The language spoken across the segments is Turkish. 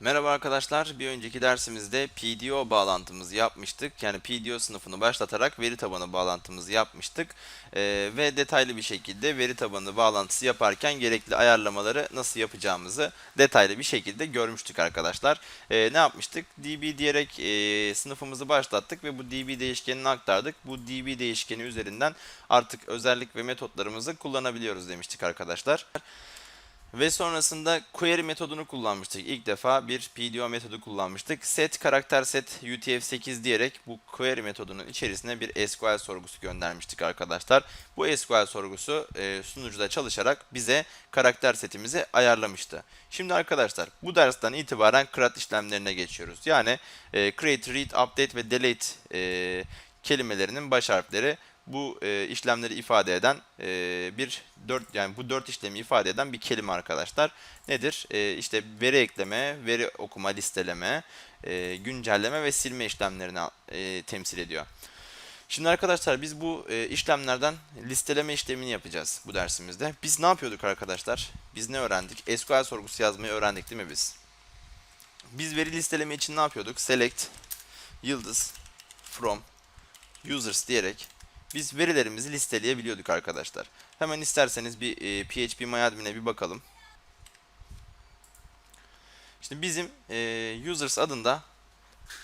Merhaba arkadaşlar. Bir önceki dersimizde PDO bağlantımızı yapmıştık. Yani PDO sınıfını başlatarak veri tabanı bağlantımızı yapmıştık. Ee, ve detaylı bir şekilde veri tabanı bağlantısı yaparken gerekli ayarlamaları nasıl yapacağımızı detaylı bir şekilde görmüştük arkadaşlar. Ee, ne yapmıştık? DB diyerek e, sınıfımızı başlattık ve bu DB değişkenini aktardık. Bu DB değişkeni üzerinden artık özellik ve metotlarımızı kullanabiliyoruz demiştik arkadaşlar. Ve sonrasında query metodunu kullanmıştık. İlk defa bir PDO metodu kullanmıştık. Set karakter set UTF-8 diyerek bu query metodunun içerisine bir SQL sorgusu göndermiştik arkadaşlar. Bu SQL sorgusu e, sunucuda çalışarak bize karakter setimizi ayarlamıştı. Şimdi arkadaşlar bu dersten itibaren CRUD işlemlerine geçiyoruz. Yani e, create, read, update ve delete e, kelimelerinin baş harfleri bu e, işlemleri ifade eden e, bir dört yani bu dört işlemi ifade eden bir kelime arkadaşlar. Nedir? E, işte veri ekleme, veri okuma, listeleme, e, güncelleme ve silme işlemlerini e, temsil ediyor. Şimdi arkadaşlar biz bu e, işlemlerden listeleme işlemini yapacağız bu dersimizde. Biz ne yapıyorduk arkadaşlar? Biz ne öğrendik? SQL sorgusu yazmayı öğrendik değil mi biz? Biz veri listeleme için ne yapıyorduk? Select yıldız from users diyerek biz verilerimizi listeleyebiliyorduk arkadaşlar. Hemen isterseniz bir e, PHP MyAdmin'e bir bakalım. Şimdi bizim e, users adında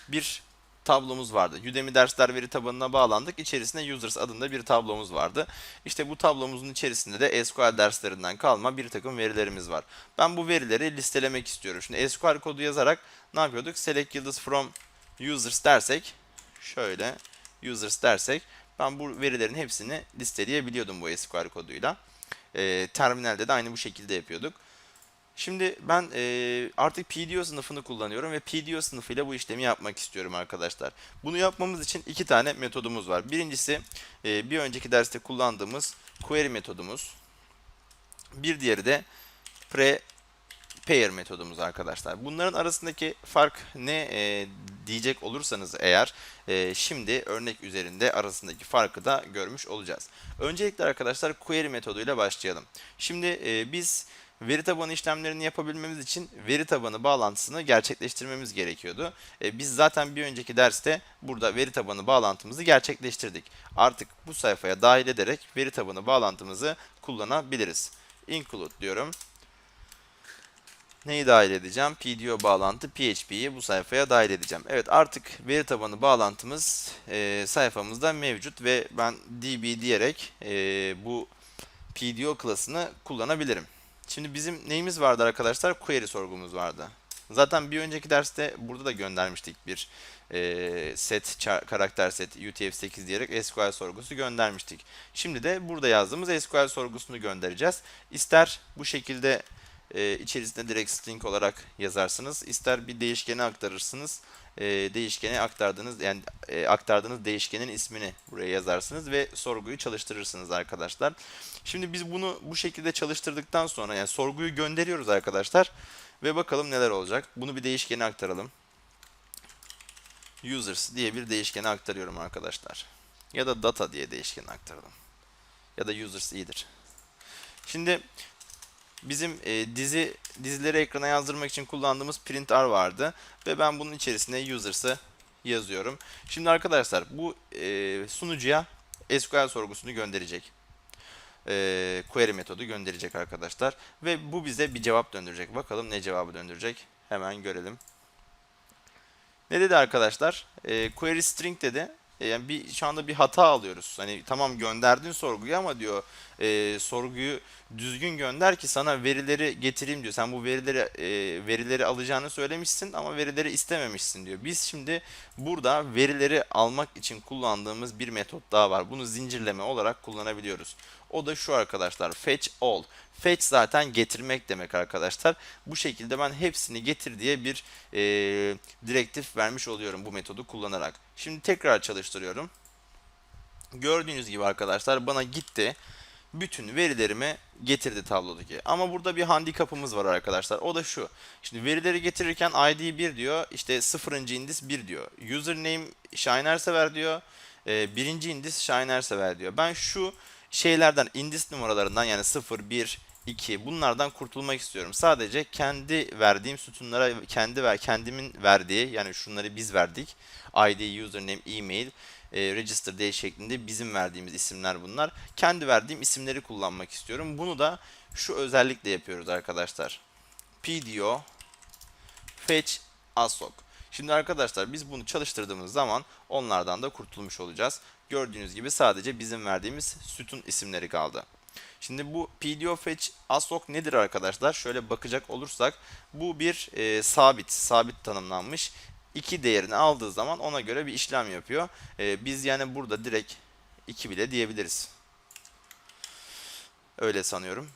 bir tablomuz vardı. Udemy dersler veri tabanına bağlandık. İçerisinde users adında bir tablomuz vardı. İşte bu tablomuzun içerisinde de SQL derslerinden kalma bir takım verilerimiz var. Ben bu verileri listelemek istiyorum. Şimdi SQL kodu yazarak ne yapıyorduk? Select yıldız from users dersek şöyle users dersek ben bu verilerin hepsini listeleyebiliyordum bu SQL koduyla. E, terminalde de aynı bu şekilde yapıyorduk. Şimdi ben e, artık PDO sınıfını kullanıyorum ve PDO sınıfıyla bu işlemi yapmak istiyorum arkadaşlar. Bunu yapmamız için iki tane metodumuz var. Birincisi e, bir önceki derste kullandığımız query metodumuz. Bir diğeri de pre pair metodumuz arkadaşlar. Bunların arasındaki fark ne e, diyecek olursanız eğer e, şimdi örnek üzerinde arasındaki farkı da görmüş olacağız. Öncelikle arkadaşlar query metoduyla başlayalım. Şimdi e, biz veri tabanı işlemlerini yapabilmemiz için veri tabanı bağlantısını gerçekleştirmemiz gerekiyordu. E, biz zaten bir önceki derste burada veri tabanı bağlantımızı gerçekleştirdik. Artık bu sayfaya dahil ederek veri tabanı bağlantımızı kullanabiliriz. Include diyorum neyi dahil edeceğim? PDO bağlantı PHP'yi bu sayfaya dahil edeceğim. Evet artık veri tabanı bağlantımız e, sayfamızda mevcut ve ben DB diyerek e, bu PDO klasını kullanabilirim. Şimdi bizim neyimiz vardı arkadaşlar? Query sorgumuz vardı. Zaten bir önceki derste burada da göndermiştik bir e, set karakter set UTF-8 diyerek SQL sorgusu göndermiştik. Şimdi de burada yazdığımız SQL sorgusunu göndereceğiz. İster bu şekilde e, içerisinde direkt string olarak yazarsınız. İster bir değişkene aktarırsınız. E, değişkene aktardığınız yani e, aktardığınız değişkenin ismini buraya yazarsınız ve sorguyu çalıştırırsınız arkadaşlar. Şimdi biz bunu bu şekilde çalıştırdıktan sonra yani sorguyu gönderiyoruz arkadaşlar ve bakalım neler olacak. Bunu bir değişkene aktaralım. Users diye bir değişkene aktarıyorum arkadaşlar. Ya da data diye değişkene aktaralım. Ya da users iyidir. Şimdi bizim e, dizi dizileri ekrana yazdırmak için kullandığımız printer vardı ve ben bunun içerisine users'ı yazıyorum. Şimdi arkadaşlar bu e, sunucuya SQL sorgusunu gönderecek. E, query metodu gönderecek arkadaşlar ve bu bize bir cevap döndürecek. Bakalım ne cevabı döndürecek. Hemen görelim. Ne dedi arkadaşlar? E, query string dedi. E, yani bir şu anda bir hata alıyoruz. Hani tamam gönderdin sorguyu ama diyor e, sorguyu düzgün gönder ki sana verileri getireyim diyor. Sen bu verileri e, verileri alacağını söylemişsin ama verileri istememişsin diyor. Biz şimdi burada verileri almak için kullandığımız bir metot daha var. Bunu zincirleme olarak kullanabiliyoruz. O da şu arkadaşlar fetch all. Fetch zaten getirmek demek arkadaşlar. Bu şekilde ben hepsini getir diye bir e, direktif vermiş oluyorum bu metodu kullanarak. Şimdi tekrar çalıştırıyorum. Gördüğünüz gibi arkadaşlar bana gitti bütün verilerimi getirdi tablodaki. Ama burada bir handikapımız var arkadaşlar. O da şu. Şimdi verileri getirirken ID 1 diyor. İşte 0. indis 1 diyor. Username Shiner sever diyor. E, birinci indis Shiner sever diyor. Ben şu şeylerden indis numaralarından yani 0, 1, 2 bunlardan kurtulmak istiyorum. Sadece kendi verdiğim sütunlara kendi ver kendimin verdiği yani şunları biz verdik. ID, username, email, e, register day şeklinde bizim verdiğimiz isimler bunlar. Kendi verdiğim isimleri kullanmak istiyorum. Bunu da şu özellikle yapıyoruz arkadaşlar. PDO fetch assoc. Şimdi arkadaşlar biz bunu çalıştırdığımız zaman onlardan da kurtulmuş olacağız. Gördüğünüz gibi sadece bizim verdiğimiz sütun isimleri kaldı. Şimdi bu PDO fetch assoc nedir arkadaşlar? Şöyle bakacak olursak bu bir e, sabit, sabit tanımlanmış. İki değerini aldığı zaman ona göre bir işlem yapıyor. E, biz yani burada direkt 2 bile diyebiliriz. Öyle sanıyorum.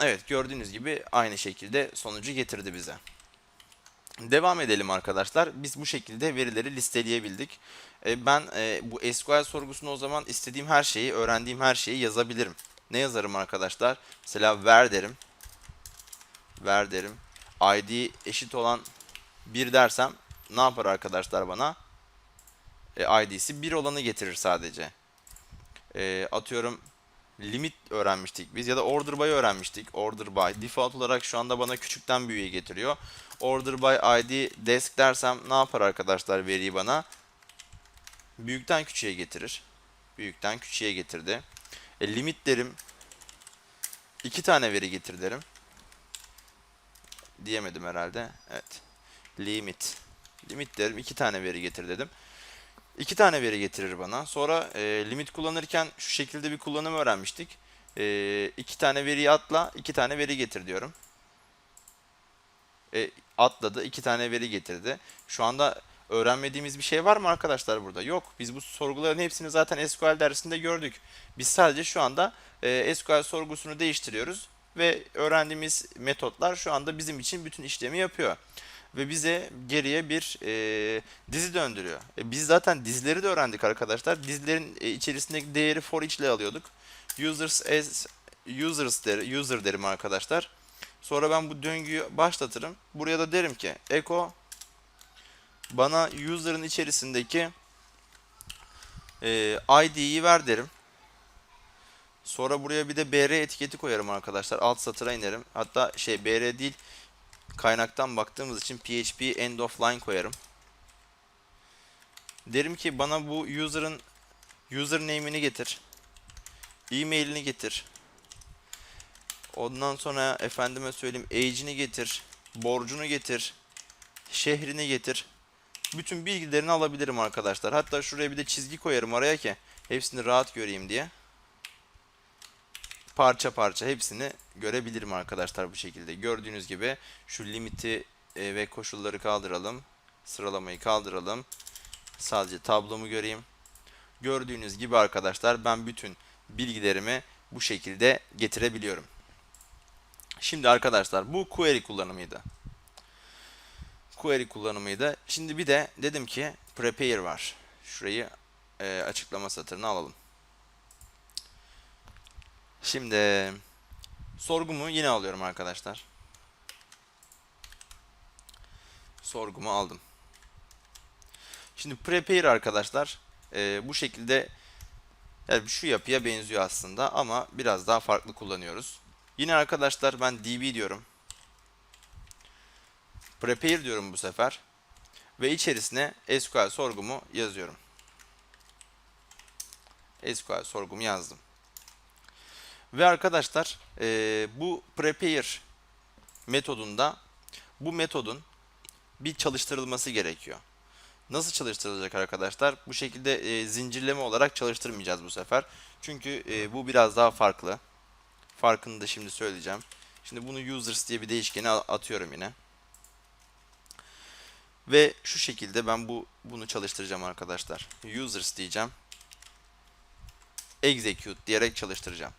Evet gördüğünüz gibi aynı şekilde sonucu getirdi bize. Devam edelim arkadaşlar. Biz bu şekilde verileri listeleyebildik. E, ben e, bu SQL sorgusunu o zaman istediğim her şeyi, öğrendiğim her şeyi yazabilirim. Ne yazarım arkadaşlar? Mesela ver derim. Ver derim. ID eşit olan 1 dersem ne yapar arkadaşlar bana? E, ID'si 1 olanı getirir sadece. E, atıyorum limit öğrenmiştik biz ya da order by öğrenmiştik. Order by default olarak şu anda bana küçükten büyüğe getiriyor. Order by id desk dersem ne yapar arkadaşlar veriyi bana? Büyükten küçüğe getirir. Büyükten küçüğe getirdi. E, limit derim. iki tane veri getir derim. Diyemedim herhalde. Evet. Limit. Limit derim. iki tane veri getir dedim. İki tane veri getirir bana. Sonra e, limit kullanırken şu şekilde bir kullanım öğrenmiştik. E, iki tane veriyi atla, iki tane veri getir diyorum. E, atladı, iki tane veri getirdi. Şu anda öğrenmediğimiz bir şey var mı arkadaşlar burada? Yok. Biz bu sorguların hepsini zaten SQL dersinde gördük. Biz sadece şu anda e, SQL sorgusunu değiştiriyoruz ve öğrendiğimiz metotlar şu anda bizim için bütün işlemi yapıyor ve bize geriye bir e, dizi döndürüyor. E, biz zaten dizileri de öğrendik arkadaşlar. Dizilerin e, içerisindeki değeri for each ile alıyorduk. Users as users der, user derim arkadaşlar. Sonra ben bu döngüyü başlatırım. Buraya da derim ki echo bana user'ın içerisindeki e, ID'yi ver derim. Sonra buraya bir de BR etiketi koyarım arkadaşlar. Alt satıra inerim. Hatta şey BR değil kaynaktan baktığımız için PHP end of line koyarım. Derim ki bana bu user'ın username'ini getir. E-mail'ini getir. Ondan sonra efendime söyleyeyim age'ini getir. Borcunu getir. Şehrini getir. Bütün bilgilerini alabilirim arkadaşlar. Hatta şuraya bir de çizgi koyarım araya ki hepsini rahat göreyim diye parça parça hepsini görebilirim arkadaşlar bu şekilde. Gördüğünüz gibi şu limiti e, ve koşulları kaldıralım. Sıralamayı kaldıralım. Sadece tablomu göreyim. Gördüğünüz gibi arkadaşlar ben bütün bilgilerimi bu şekilde getirebiliyorum. Şimdi arkadaşlar bu query kullanımıydı. Query kullanımıydı. Şimdi bir de dedim ki prepare var. Şurayı e, açıklama satırına alalım. Şimdi sorgumu yine alıyorum arkadaşlar. Sorgumu aldım. Şimdi prepare arkadaşlar e, bu şekilde yani şu yapıya benziyor aslında ama biraz daha farklı kullanıyoruz. Yine arkadaşlar ben db diyorum. Prepare diyorum bu sefer. Ve içerisine SQL sorgumu yazıyorum. SQL sorgumu yazdım. Ve arkadaşlar e, bu prepare metodunda bu metodun bir çalıştırılması gerekiyor. Nasıl çalıştırılacak arkadaşlar? Bu şekilde e, zincirleme olarak çalıştırmayacağız bu sefer. Çünkü e, bu biraz daha farklı. Farkını da şimdi söyleyeceğim. Şimdi bunu users diye bir değişkeni atıyorum yine. Ve şu şekilde ben bu bunu çalıştıracağım arkadaşlar. Users diyeceğim. Execute diyerek çalıştıracağım.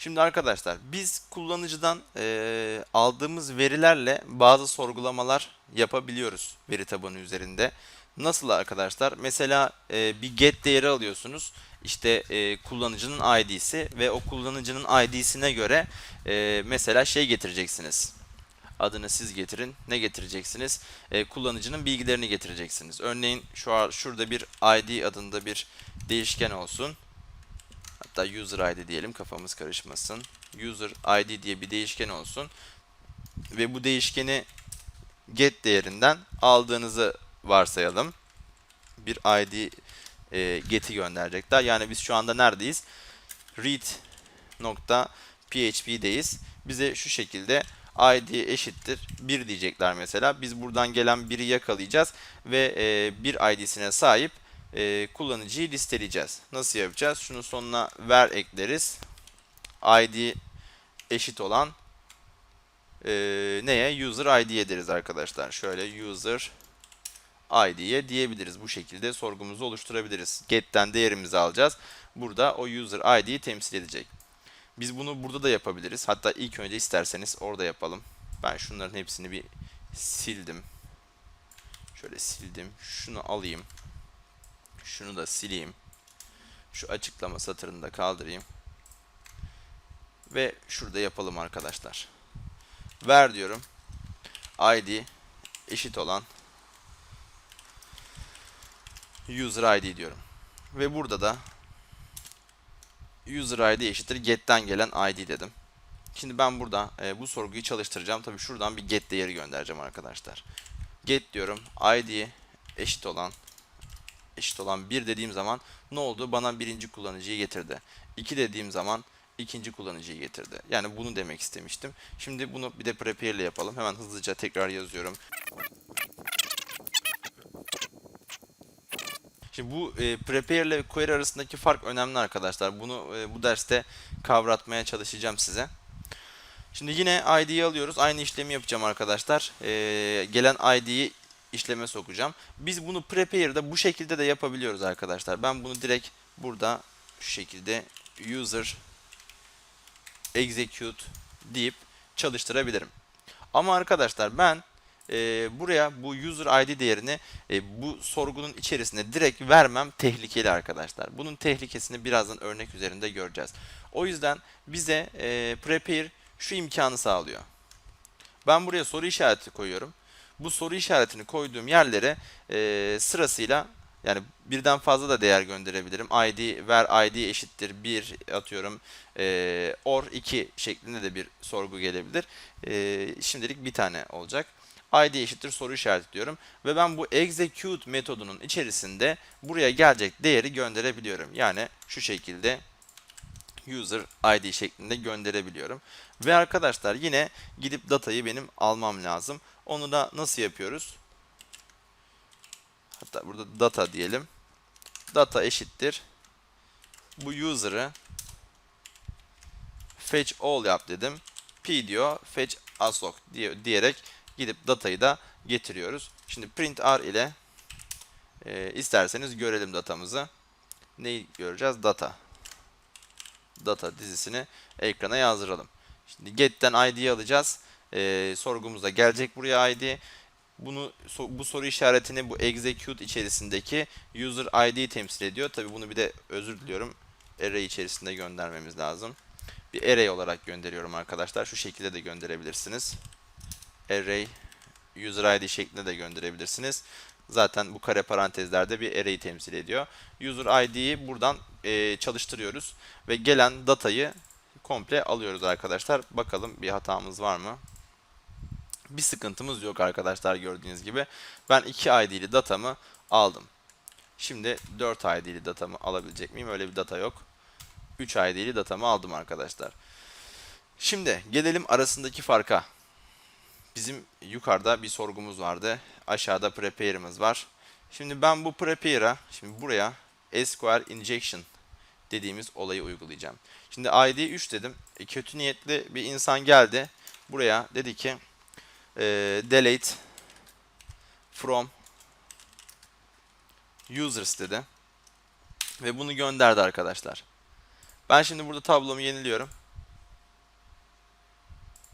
Şimdi arkadaşlar biz kullanıcıdan e, aldığımız verilerle bazı sorgulamalar yapabiliyoruz veri tabanı üzerinde. Nasıl arkadaşlar? Mesela e, bir get değeri alıyorsunuz. İşte e, kullanıcının ID'si ve o kullanıcının ID'sine göre e, mesela şey getireceksiniz. Adını siz getirin. Ne getireceksiniz? E, kullanıcının bilgilerini getireceksiniz. Örneğin şu şurada bir ID adında bir değişken olsun. Hatta user ID diyelim kafamız karışmasın. user id diye bir değişken olsun ve bu değişkeni get değerinden aldığınızı varsayalım. Bir id e, get'i gönderecekler. Yani biz şu anda neredeyiz? read nokta php'deyiz. Bize şu şekilde id eşittir 1 diyecekler mesela. Biz buradan gelen biri yakalayacağız ve e, bir id'sine sahip e, kullanıcıyı listeleyeceğiz. Nasıl yapacağız? Şunun sonuna ver ekleriz. id eşit olan e, neye? User id'ye deriz arkadaşlar. Şöyle user id'ye diyebiliriz. Bu şekilde sorgumuzu oluşturabiliriz. Get'ten değerimizi alacağız. Burada o user id'yi temsil edecek. Biz bunu burada da yapabiliriz. Hatta ilk önce isterseniz orada yapalım. Ben şunların hepsini bir sildim. Şöyle sildim. Şunu alayım. Şunu da sileyim. Şu açıklama satırını da kaldırayım. Ve şurada yapalım arkadaşlar. Ver diyorum. ID eşit olan user ID diyorum. Ve burada da user ID eşittir get'ten gelen ID dedim. Şimdi ben burada e, bu sorguyu çalıştıracağım. Tabii şuradan bir get değeri göndereceğim arkadaşlar. Get diyorum. ID eşit olan eşit olan 1 dediğim zaman ne oldu? Bana birinci kullanıcıyı getirdi. 2 dediğim zaman ikinci kullanıcıyı getirdi. Yani bunu demek istemiştim. Şimdi bunu bir de prepare ile yapalım. Hemen hızlıca tekrar yazıyorum. Şimdi bu e, prepare ile query arasındaki fark önemli arkadaşlar. Bunu e, bu derste kavratmaya çalışacağım size. Şimdi yine ID'yi alıyoruz. Aynı işlemi yapacağım arkadaşlar. E, gelen ID'yi işleme sokacağım. Biz bunu prepare'da bu şekilde de yapabiliyoruz arkadaşlar. Ben bunu direkt burada şu şekilde user execute deyip çalıştırabilirim. Ama arkadaşlar ben e, buraya bu user ID değerini e, bu sorgunun içerisinde direkt vermem tehlikeli arkadaşlar. Bunun tehlikesini birazdan örnek üzerinde göreceğiz. O yüzden bize e, prepare şu imkanı sağlıyor. Ben buraya soru işareti koyuyorum. Bu soru işaretini koyduğum yerlere e, sırasıyla yani birden fazla da değer gönderebilirim. ID ver ID eşittir 1 atıyorum e, or 2 şeklinde de bir sorgu gelebilir. E, şimdilik bir tane olacak. ID eşittir soru işareti diyorum. Ve ben bu execute metodunun içerisinde buraya gelecek değeri gönderebiliyorum. Yani şu şekilde user ID şeklinde gönderebiliyorum. Ve arkadaşlar yine gidip datayı benim almam lazım. Onu da nasıl yapıyoruz? Hatta burada data diyelim. Data eşittir. Bu user'ı fetch all yap dedim. P diyor fetch assoc diye, diyerek gidip datayı da getiriyoruz. Şimdi print r ile e, isterseniz görelim datamızı. Neyi göreceğiz? Data. Data dizisini ekrana yazdıralım. Şimdi get'ten id'yi alacağız. E, sorgumuzda gelecek buraya id. Bunu bu soru işaretini bu execute içerisindeki user id temsil ediyor. Tabi bunu bir de özür diliyorum. Array içerisinde göndermemiz lazım. Bir array olarak gönderiyorum arkadaşlar. Şu şekilde de gönderebilirsiniz. Array user id şeklinde de gönderebilirsiniz. Zaten bu kare parantezlerde bir array'i temsil ediyor. User id'yi buradan e, çalıştırıyoruz ve gelen datayı komple alıyoruz arkadaşlar. Bakalım bir hatamız var mı? Bir sıkıntımız yok arkadaşlar gördüğünüz gibi. Ben 2 ID'li datamı aldım. Şimdi 4 ID'li datamı alabilecek miyim? Öyle bir data yok. 3 ID'li datamı aldım arkadaşlar. Şimdi gelelim arasındaki farka. Bizim yukarıda bir sorgumuz vardı. Aşağıda prepare'ımız var. Şimdi ben bu prepare'a, şimdi buraya SQL injection dediğimiz olayı uygulayacağım. Şimdi ID 3 dedim. E, kötü niyetli bir insan geldi. Buraya dedi ki e, delete from users dedi. Ve bunu gönderdi arkadaşlar. Ben şimdi burada tablomu yeniliyorum.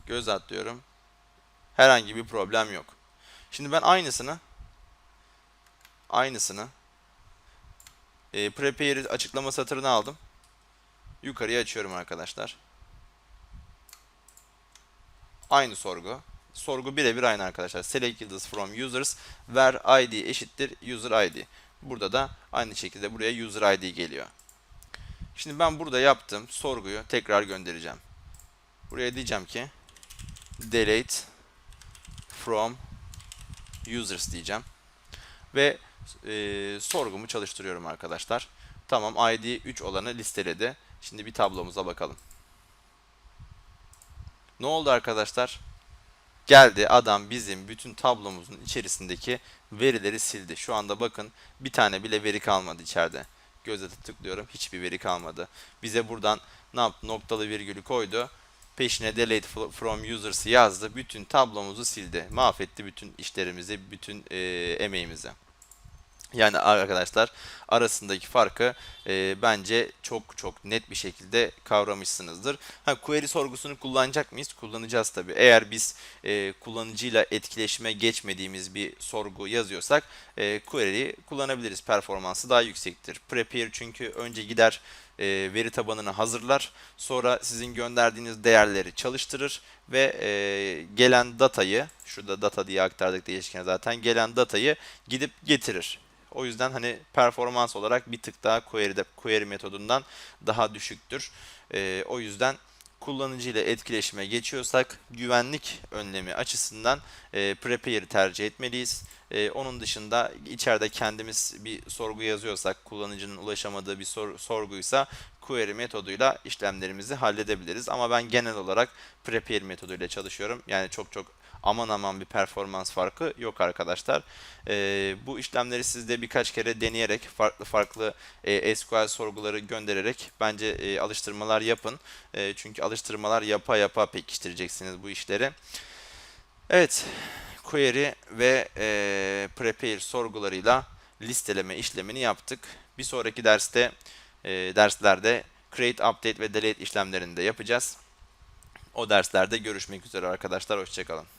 Göz atlıyorum. Herhangi bir problem yok. Şimdi ben aynısını aynısını e, prepare açıklama satırını aldım. Yukarıya açıyorum arkadaşlar. Aynı sorgu. Sorgu birebir aynı arkadaşlar. Select yıldız from users ver id eşittir user id. Burada da aynı şekilde buraya user id geliyor. Şimdi ben burada yaptığım sorguyu tekrar göndereceğim. Buraya diyeceğim ki delete from users diyeceğim. Ve e, sorgumu çalıştırıyorum arkadaşlar. Tamam ID 3 olanı listeledi. Şimdi bir tablomuza bakalım. Ne oldu arkadaşlar? Geldi adam bizim bütün tablomuzun içerisindeki verileri sildi. Şu anda bakın bir tane bile veri kalmadı içeride. Gözete tıklıyorum hiçbir veri kalmadı. Bize buradan ne yaptı? Noktalı virgülü koydu. Peşine delete fro- from users'ı yazdı. Bütün tablomuzu sildi. Mahvetti bütün işlerimizi, bütün e, emeğimizi. Yani arkadaşlar arasındaki farkı e, bence çok çok net bir şekilde kavramışsınızdır. Ha, query sorgusunu kullanacak mıyız? Kullanacağız tabii. Eğer biz e, kullanıcıyla etkileşime geçmediğimiz bir sorgu yazıyorsak e, query'i kullanabiliriz. Performansı daha yüksektir. Prepare çünkü önce gider e, veri tabanını hazırlar. Sonra sizin gönderdiğiniz değerleri çalıştırır ve e, gelen datayı, şurada data diye aktardık değişken zaten, gelen datayı gidip getirir. O yüzden hani performans olarak bir tık daha query'de, query metodundan daha düşüktür. Ee, o yüzden kullanıcı ile etkileşime geçiyorsak güvenlik önlemi açısından e, Prepare'i tercih etmeliyiz. E, onun dışında içeride kendimiz bir sorgu yazıyorsak kullanıcının ulaşamadığı bir sor, sorguysa query metoduyla işlemlerimizi halledebiliriz. Ama ben genel olarak Prepare metoduyla çalışıyorum. Yani çok çok aman aman bir performans farkı yok arkadaşlar. Ee, bu işlemleri siz de birkaç kere deneyerek farklı farklı e, SQL sorguları göndererek bence e, alıştırmalar yapın. E, çünkü alıştırmalar yapa yapa pekiştireceksiniz bu işleri. Evet, query ve e, prepare sorgularıyla listeleme işlemini yaptık. Bir sonraki derste e, derslerde create, update ve delete işlemlerini de yapacağız. O derslerde görüşmek üzere arkadaşlar. Hoşçakalın.